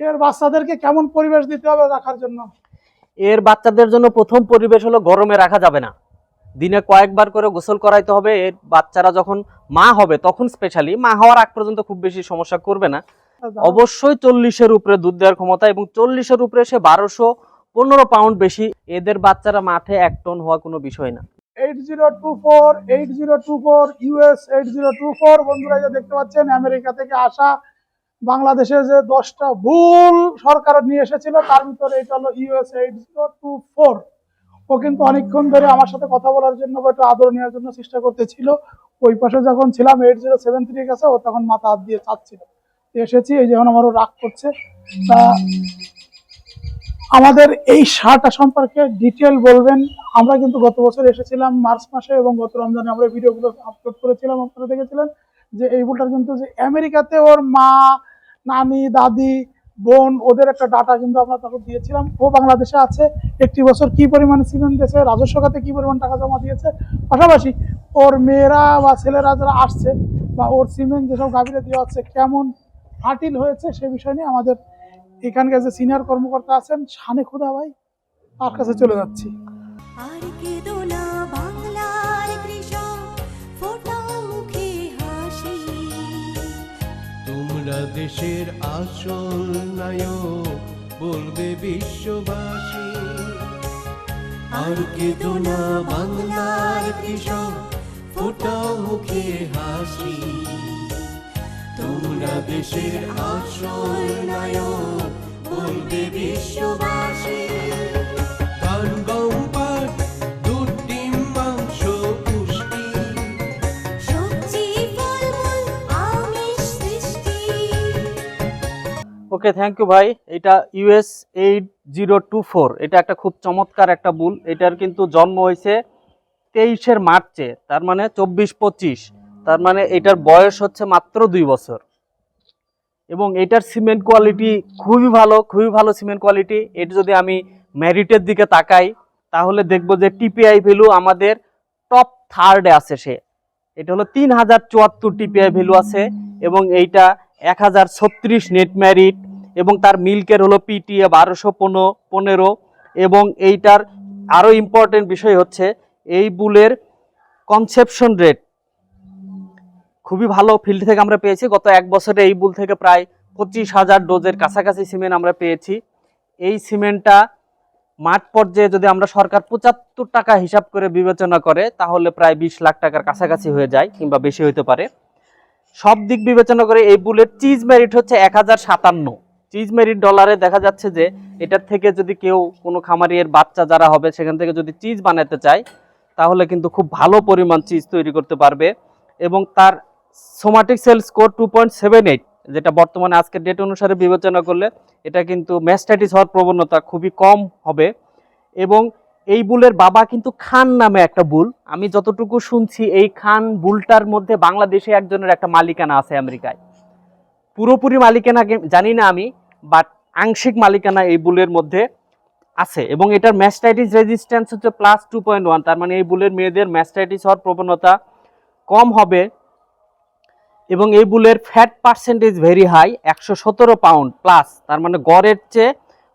এর বাচ্চাদেরকে কেমন পরিবেশ দিতে হবে রাখার জন্য? এর বাচ্চাদের জন্য প্রথম পরিবেশ হলো গরমে রাখা যাবে না। দিনে কয়েকবার করে গোসল করাইতে হবে। এর বাচ্চারা যখন মা হবে তখন স্পেশালি মা হওয়ার আগ পর্যন্ত খুব বেশি সমস্যা করবে না। অবশ্যই চল্লিশের উপরে দুধ দেওয়ার ক্ষমতা এবং চল্লিশের উপরে সে বারোশো পনেরো পাউন্ড বেশি। এদের বাচ্চারা মাঠে এক টন হওয়া কোনো বিষয় না। Eight zero two four eight zero two four US eight zero two four বন্ধুরা দেখতে পাচ্ছেন আমেরিকা থেকে আসা বাংলাদেশে যে দশটা ভুল সরকার নিয়ে এসেছিল, তার ভিতরে এটা হলো ইউএস টু ফোর ও কিন্তু অনেকক্ষণ ধরে আমার সাথে কথা বলার জন্য বা একটু আদর নেওয়ার জন্য চেষ্টা করতেছিল। ওই পাশে যখন ছিলাম এইট জিরো সেভেন থ্রি কাছে ও তখন মাথা হাত দিয়ে চাচ্ছিল। এসেছি, এই যখন আমারও রাগ করছে। তা আমাদের এই শার্টটা সম্পর্কে ডিটেল বলবেন। আমরা কিন্তু গত বছর এসেছিলাম, মার্চ মাসে এবং গত রমজানে আমরা ভিডিওগুলো আপলোড করেছিলাম, আপনারা দেখেছিলেন যে এই বুলটার কিন্তু যে আমেরিকাতে ওর মা নানি, দাদি, বোন, ওদের একটা ডাটা কিন্তু আমরা তখন দিয়েছিলাম। ও বাংলাদেশে আছে, একটি বছর কি পরিমাণে সিমেন্ট দিয়েছে, রাজস্ব খাতে কি পরিমাণ টাকা জমা দিয়েছে। পাশাপাশি ওর মেয়েরা বা ছেলেরা যারা আসছে বা ওর সিমেন্ট যেসব গাভীরে দেওয়া হচ্ছে, কেমন ফার্টিল হয়েছে সে বিষয় নিয়ে আমাদের এখানকার যে সিনিয়র কর্মকর্তা আছেন, শানে খুদা ভাই, তার কাছে চলে যাচ্ছি। আর কেঁদো তোমরা দেশের আসল নায়ক বলবে বিশ্ববাসী। আর কেঁদো না বাংলার কৃষক, ফোটাও মুখে হাসি। তোমরা দেশের আসল নায়ক বলবে বিশ্ববাসী। ধান ওকে থ্যাংক ইউ ভাই। এটা US eight zero two four এটা একটা খুব চমৎকার একটা বুল। এটার কিন্তু জন্ম হয়েছে তেইশের মার্চে, তার মানে চব্বিশ পঁচিশ। তার মানে এটার বয়স হচ্ছে মাত্র দুই বছর। এবং এটার সিমেন্ট কোয়ালিটি খুবই ভালো খুবই ভালো সিমেন্ট কোয়ালিটি। এটা যদি আমি ম্যারিটের দিকে তাকাই, তাহলে দেখব যে টিপিআই ভ্যালু আমাদের টপ থার্ডে আছে সে। এটা হলো তিন হাজার চুয়াত্তর টিপিআই ভ্যালু আছে এবং এইটা এক হাজার ছত্রিশ নেট ম্যারিট এবং তার মিল্কের হলো পিটিএ বারোশো পনেরো পনেরো এবং এইটার আরও ইম্পর্টেন্ট বিষয় হচ্ছে এই বুলের কনসেপশন রেট খুবই ভালো ফিল্ড থেকে আমরা পেয়েছি। গত এক বছরে এই বুল থেকে প্রায় পঁচিশ হাজার ডোজের কাছাকাছি সিমেন্ট আমরা পেয়েছি। এই সিমেন্টটা মাঠ পর্যায়ে যদি আমরা সরকার পঁচাত্তর টাকা হিসাব করে বিবেচনা করে, তাহলে প্রায় বিশ লাখ টাকার কাছাকাছি হয়ে যায় কিংবা বেশি হতে পারে। সব দিক বিবেচনা করে এই বুলের চিজ মেরিট হচ্ছে এক হাজার সাতান্ন। চিজ মেরিট ডলারে দেখা যাচ্ছে যে এটার থেকে যদি কেউ কোনো খামারির বাচ্চা যারা হবে, সেখান থেকে যদি চিজ বানাতে চায়, তাহলে কিন্তু খুব ভালো পরিমাণ চিজ তৈরি করতে পারবে। এবং তার somatic cell score two point seven eight যেটা বর্তমানে আজকের ডেট অনুসারে বিবেচনা করলে এটা কিন্তু ম্যাস্টাইটিস হওয়ার প্রবণতা খুবই কম হবে। এবং এই বুলের বাবা কিন্তু খান নামে একটা বুল। আমি যতটুকু শুনছি, এই খান বুলটার মধ্যে বাংলাদেশে একজনের একটা মালিকানা আছে আমেরিকায়। পুরোপুরি মালিকানা জানি না আমি বাট আংশিক মালিকানা এই বুলের মধ্যে আছে। এবং এটার ম্যাস্টাইটিস রেজিস্ট্যান্স হচ্ছে প্লাস টু পয়েন্ট ওয়ান তার মানে এই বুলের মেয়েদের ম্যাস্টাইটিস হওয়ার প্রবণতা কম হবে। এবং এই বুলের ফ্যাট পার্সেন্টেজ ভেরি হাই একশো সতেরো পাউন্ড প্লাস তার মানে গড়ের চেয়ে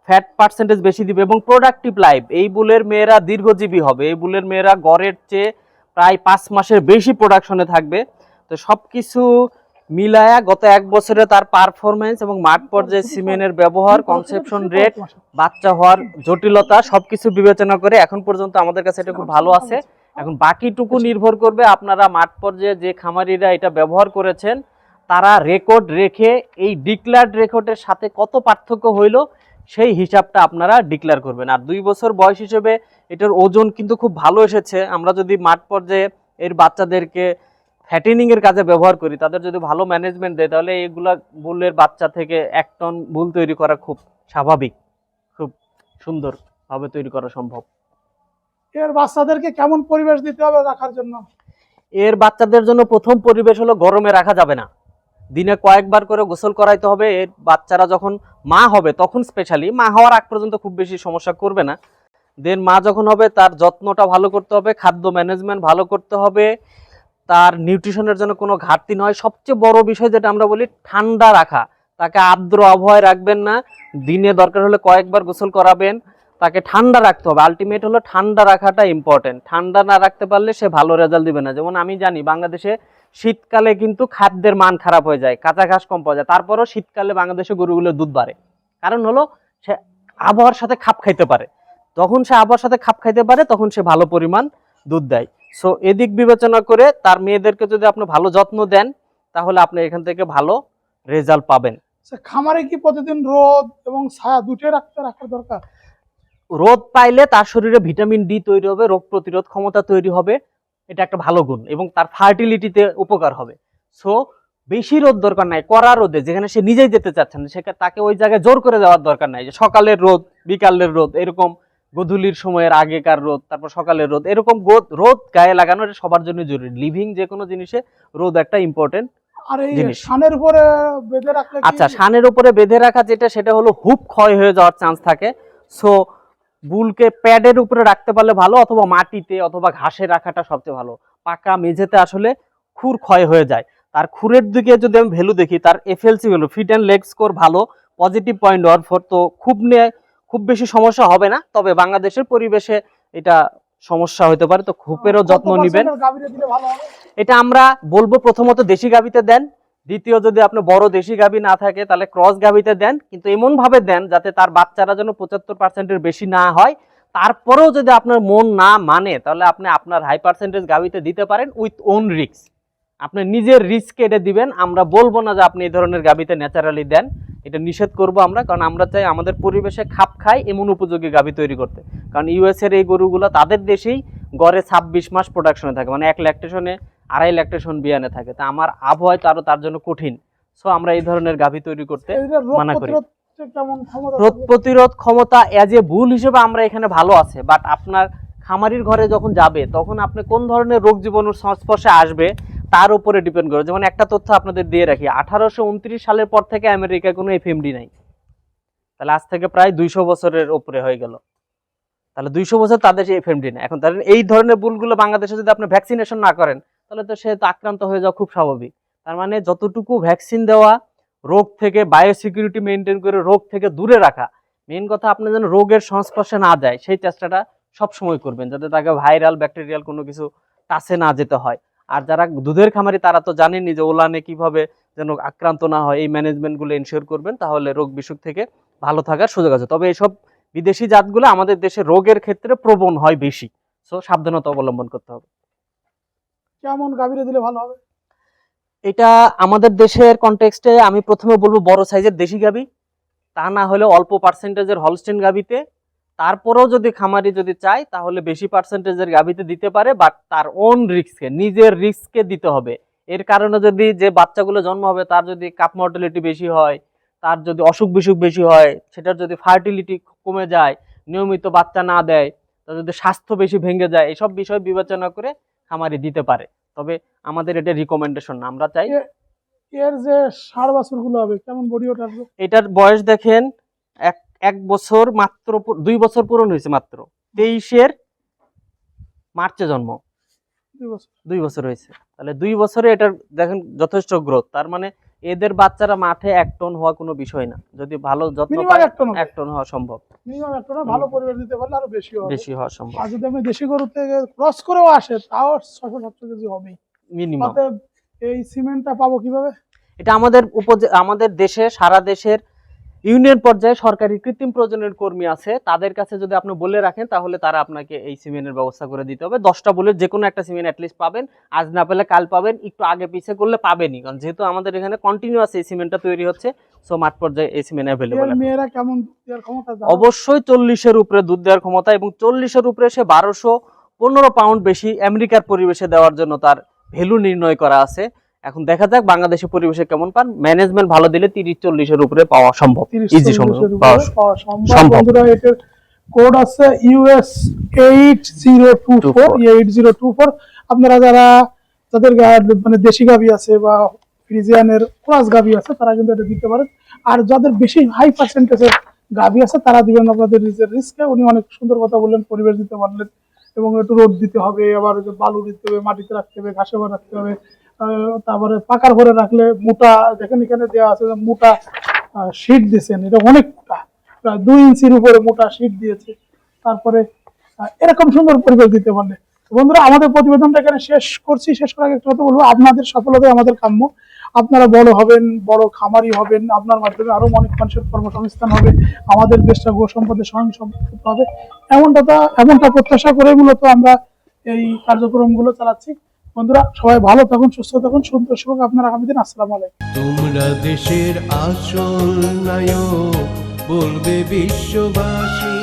ফ্যাট পার্সেন্টেজ বেশি দিবে। এবং প্রোডাক্টিভ লাইফ এই বুলের মেয়েরা দীর্ঘজীবী হবে। এই বুলের মেয়েরা গড়ের চেয়ে প্রায় পাঁচ মাসের বেশি প্রোডাকশনে থাকবে। তো সব কিছু মিলায়া গত এক বছরে তার পারফরমেন্স এবং মাঠ পর্যায়ে সিমেন্টের ব্যবহার কনসেপশন রেট বাচ্চা হওয়ার জটিলতা সবকিছু বিবেচনা করে এখন পর্যন্ত আমাদের কাছে এটা খুব ভালো আছে। এখন বাকিটুকু নির্ভর করবে আপনারা মাঠ পর্যায়ে যে খামারিরা এটা ব্যবহার করেছেন, তারা রেকর্ড রেখে এই ডিক্লার্ড রেকর্ডের সাথে কত পার্থক্য হইল সেই হিসাবটা আপনারা ডিক্লেয়ার করবেন। আর দুই বছর বয়স হিসেবে এটার ওজন কিন্তু খুব ভালো এসেছে। আমরা যদি মাঠ পর্যায়ে এর বাচ্চাদেরকে ফ্যাটেনিং এর কাজে ব্যবহার করি তাদের যদি ভালো ম্যানেজমেন্ট দেয় তাহলে এগুলা বুলের বাচ্চা থেকে এক টন বুল তৈরি করা খুব স্বাভাবিক খুব সুন্দরভাবে তৈরি করা সম্ভব। এর বাচ্চাদেরকে কেমন পরিবেশ দিতে হবে রাখার জন্য? এর বাচ্চাদের জন্য প্রথম পরিবেশ হলো গরমে রাখা যাবে না। দিনে কয়েকবার করে গোসল করাইতে হবে এর বাচ্চারা যখন মা হবে তখন স্পেশালি মা হওয়ার আগ পর্যন্ত খুব বেশি সমস্যা করবে না। দেন মা যখন হবে তার যত্নটা ভালো করতে হবে খাদ্য ম্যানেজমেন্ট ভালো করতে হবে তার নিউট্রিশনের জন্য কোনো ঘাটতি নয়। সবচেয়ে বড় বিষয় যেটা আমরা বলি, ঠান্ডা রাখা। তাকে আর্দ্র আবহাওয়ায় রাখবেন না। দিনে দরকার হলে কয়েকবার গোসল করাবেন। তাকে ঠান্ডা রাখতে হবে। আলটিমেট হলো ঠান্ডা রাখাটা ইম্পর্টেন্ট ঠান্ডা না রাখতে পারলে সে ভালো রেজাল্ট দিবে না। যেমন আমি জানি, বাংলাদেশে শীতকালে কিন্তু খাদ্যের মান খারাপ হয়ে যায়, কাঁচা ঘাস কম পাওয়া যায়। তারপরও শীতকালে বাংলাদেশে গরুগুলো দুধ বাড়ে। কারণ হলো, সে আবহাওয়ার সাথে খাপ খাইতে পারে। যখন সে আবহাওয়ার সাথে খাপ খাইতে পারে, তখন সে ভালো পরিমাণ দুধ দেয়। সো এদিক বিবেচনা করে তার মেয়েদেরকে যদি আপনি ভালো যত্ন দেন তাহলে আপনি এখান থেকে ভালো রেজাল্ট পাবেন। আচ্ছা, খামারে কি প্রতিদিন রোদ এবং ছায়া দুটোই রাখতে রাখার দরকার? রোদ পাইলে তার শরীরে ভিটামিন ডি তৈরি হবে রোগ প্রতিরোধ ক্ষমতা তৈরি হবে এটা একটা ভালো গুণ এবং তার ফার্টিলিটিতে উপকার হবে। সো বেশি রোদ দরকার নাই কড়া রোদে যেখানে সে নিজেই যেতে চাচ্ছে না সেখানে তাকে ওই জায়গায় জোর করে দেওয়ার দরকার নাই যে সকালের রোদ বিকালের রোদ এরকম গধূলির সময়ের আগেকার রোদ তারপর সকালের রোদ এরকম রোদ গায়ে লাগানো এটা সবার জন্য জরুরি। লিভিং যে কোনো জিনিসে রোদ একটা ইম্পর্টেন্ট আর এই জিনিস। সানের উপরে বেঁধে রাখলে আচ্ছা সানের উপরে বেঁধে রাখা যেটা সেটা হলো হুপ ক্ষয় হয়ে যাওয়ার চান্স থাকে। সো বুলকে প্যাডের উপরে রাখতে পারলে ভালো অথবা মাটিতে অথবা ঘাসে রাখাটা সবচেয়ে ভালো। পাকা মেঝেতে আসলে খুর ক্ষয় হয়ে যায়। তার খুরের দিকে যদি আমি ভ্যালু দেখি তার FLC value feet and leg score ভালো পজিটিভ পয়েন্ট ওয়ান ফোর তো খুব নিয়ে খুব বেশি সমস্যা হবে না তবে বাংলাদেশের পরিবেশে এটা সমস্যা হতে পারে তো খুপেরও যত্ন নেবেন। এটা আমরা বলব প্রথমত দেশি গাভিতে দেন দ্বিতীয় যদি আপনি বড় দেশি গাভি না থাকে তাহলে ক্রস গাভিতে দেন কিন্তু এমন ভাবে দেন যাতে তার বাচ্চারা যেন পঁচাত্তর পার্সেন্টের বেশি না হয়। তারপরেও যদি আপনার মন না মানে তাহলে আপনি আপনার হাই পার্সেন্টেজ গাভিতে দিতে পারেন উইথ ওন রিস্ক আপনি নিজের রিস্ক এটা দিবেন আমরা বলব না যে আপনি এই ধরনের গাভিতে ন্যাচারালি দেন। এটা নিষেধ করব আমরা কারণ আমরা চাই আমাদের পরিবেশে খাপ খায় এমন উপযোগী গাভি তৈরি করতে। কারণ ইউএস এর এই গরুগুলো তাদের দেশেই গড়ে ছাব্বিশ মাস প্রোডাকশনে থাকে মানে এক ল্যাকটেশনে আড়াই ল্যাকটেশন বিয়ানে থাকে। তা আমার আবহাওয়া তো আরও তার জন্য কঠিন। সো আমরা এই ধরনের গাভি তৈরি করতে মানা করি। রোগ প্রতিরোধ ক্ষমতা এজ এ ভুল হিসেবে আমরা এখানে ভালো আছে বাট আপনার খামারির ঘরে যখন যাবে তখন আপনি কোন ধরনের রোগ জীবাণুর সংস্পর্শে আসবে তার উপরে ডিপেন্ড করে। যেমন একটা তথ্য আপনাদের দিয়ে রাখি, আঠারোশো উনত্রিশ সালের পর থেকে আমেরিকায় কোনো এফএমডি নাই। তাহলে আজ থেকে প্রায় দুইশো বছরের উপরে হয়ে গেল। তাহলে দুইশো বছর তাদের এফএমডি নেই। এখন তাহলে এই ধরনের ভুলগুলো বাংলাদেশে যদি আপনি ভ্যাকসিনেশন না করেন, তাহলে তো সে তো আক্রান্ত হয়ে যাওয়া খুব স্বাভাবিক। তার মানে যতটুকু ভ্যাকসিন দেওয়া, রোগ থেকে বায়োসিকিউরিটি মেনটেন করে, রোগ থেকে দূরে রাখা মেন কথা আপনি যেন রোগের সংস্পর্শে না যায়, সেই চেষ্টাটা সব সময় করবেন, যাতে তাকে ভাইরাল ব্যাকটেরিয়াল কোনো কিছু টাচে না যেতে হয়। আর যারা দুধের খামারি তারা তো জানেনই যে ওলানে কীভাবে যেন আক্রান্ত না হয় এই ম্যানেজমেন্টগুলো এনশিওর করবেন তাহলে রোগ বিসুখ থেকে ভালো থাকার সুযোগ আছে। তবে এইসব বিদেশি জাতগুলো আমাদের দেশে রোগের ক্ষেত্রে প্রবণ হয় বেশি। সো সাবধানতা অবলম্বন করতে হবে। কেমন গাভীরে দিলে ভালো হবে? এটা আমাদের দেশের কনটেক্সটে আমি প্রথমে বলব বড় সাইজের দেশি গাবি তা না হলে অল্প পার্সেন্টেজের হলস্টেন গাবিতে তারপরেও যদি খামারি যদি চায় তাহলে বেশি পার্সেন্টেজের গাবিতে দিতে পারে বাট তার ওন রিস্কে নিজের রিস্কে দিতে হবে। এর কারণে যদি যে বাচ্চাগুলো জন্ম হবে তার যদি কাপ মর্টালিটি বেশি হয় তার যদি অসুখ বিসুখ বেশি হয় সেটার যদি ফার্টিলিটি কমে যায় নিয়মিত বাচ্চা না দেয় তার যদি স্বাস্থ্য বেশি ভেঙে যায় এসব বিষয় বিবেচনা করে খামারি দিতে পারে। তবে আমাদের এটা রিকমেন্ডেশন না আমরা চাই এর যে ষাড় বাছুরগুলো হবে কেমন বডি আসবে এটার বয়স দেখেন এক বছর মাত্র দুই বছর পূরণ হয়েছে মাত্র। তেইশের মার্চে জন্ম। দুই বছর। হয়েছে। তাহলে দুই বছরে এটার দেখেন যথেষ্ট গ্রোথ তার মানে এদের বাচ্চারা মাঠে এক টন হওয়া কোনো বিষয় না। যদি ভালো যত্ন এক টন হওয়া সম্ভব। মিনিমাম একটা না ভালো পরিবেশ দিতে পারলে আরও বেশি হবে। বেশি হওয়া সম্ভব। আর যদি আমি দেশি গরু থেকে ক্রস করেও আসে তাও ছশো সাতশো কেজি হবেই। মিনিমাম এই সিমেন্টটা পাবো কীভাবে? এটা আমাদের উপজে আমাদের দেশে সারা দেশের ইউনিয়ন পর্যায়ে সরকারি কৃত্রিম প্রজননের কর্মী আছে। তাদের কাছে যদি আপনি বলে রাখেন তাহলে তারা আপনাকে এই সিমেন্টের ব্যবস্থা করে দিতে হবে। দশটা বলে যে কোনো একটা সিমেন্ট অ্যাটলিস্ট পাবেন। আজ না পেলে কাল পাবেন। একটু আগে পিছিয়ে করলে পাবেনই। কারণ যেহেতু আমাদের এখানে কন্টিনিউয়াস এই সিমেন্টটা তৈরি হচ্ছে সো মাঠ পর্যায়ে এই সিমেন্ট অ্যাভেলেবল মেয়েরা কেমন অবশ্যই চল্লিশের উপরে দুধ দেওয়ার ক্ষমতা এবং চল্লিশের উপরে সে বারোশো পনেরো পাউন্ড বেশি আমেরিকার পরিবেশে দেওয়ার জন্য তার ভ্যালু নির্ণয় করা আছে। এখন দেখা যাক বাংলাদেশের পরিবেশে কেমন পান। ম্যানেজমেন্ট ভালো দিলে তিরিশ চল্লিশের উপরে পাওয়া সম্ভব। ইজি সম্ভব সম্ভব। বন্ধুরা এটার কোড আছে US eight zero two four eight zero two four আপনারা যারা যাদের গা- মানে দেশি গাভি আছে বা ফ্রিজিয়ানের গাভি আছে তারা কিন্তু এটা দিতে পারেন। আর যাদের বেশি হাই পার্সেন্টেজের গাভি আছে তারা দিবেন আপনাদের নিজের রিস্কে উনি অনেক সুন্দর কথা বললেন পরিবেশ দিতে পারলেন এবং একটু রোদ দিতে হবে আবার বালু দিতে হবে মাটিতে রাখতে হবে ঘাসে রাখতে হবে। তারপরে পাকার ঘরে রাখলে মোটা যেখানে এখানে দেওয়া আছে মোটা শীট দিয়েছেন। এটা অনেক মোটা, প্রায় দুই ইঞ্চির উপরে মোটা শীট দিয়েছে। তারপরে এরকম সুন্দর পরিবেশ দিতে পারলে। বন্ধুরা, আমাদের প্রতিবেদনটা এখানে শেষ করছি। শেষ করার একটা কথা বলব, আপনাদের সফলতাই আমাদের কাম্য। আপনারা বড় হবেন, বড় খামারি হবেন, আপনার মাধ্যমে আরও অনেক মানুষের কর্মসংস্থান হবে, আমাদের দেশটা গো সম্পদে স্বয়ং সম্পদ হবে এমনটা এমনটা প্রত্যাশা করে মূলত আমরা এই কার্যক্রমগুলো চালাচ্ছি। বন্ধুরা, সবাই ভালো থাকুন, সুস্থ থাকুন, সুন্দর সুখ আপনারা আগামী দিন আসসালামু আলাইকুম। তোমরা দেশের আসল নায়ক, বলবে বিশ্ববাসী।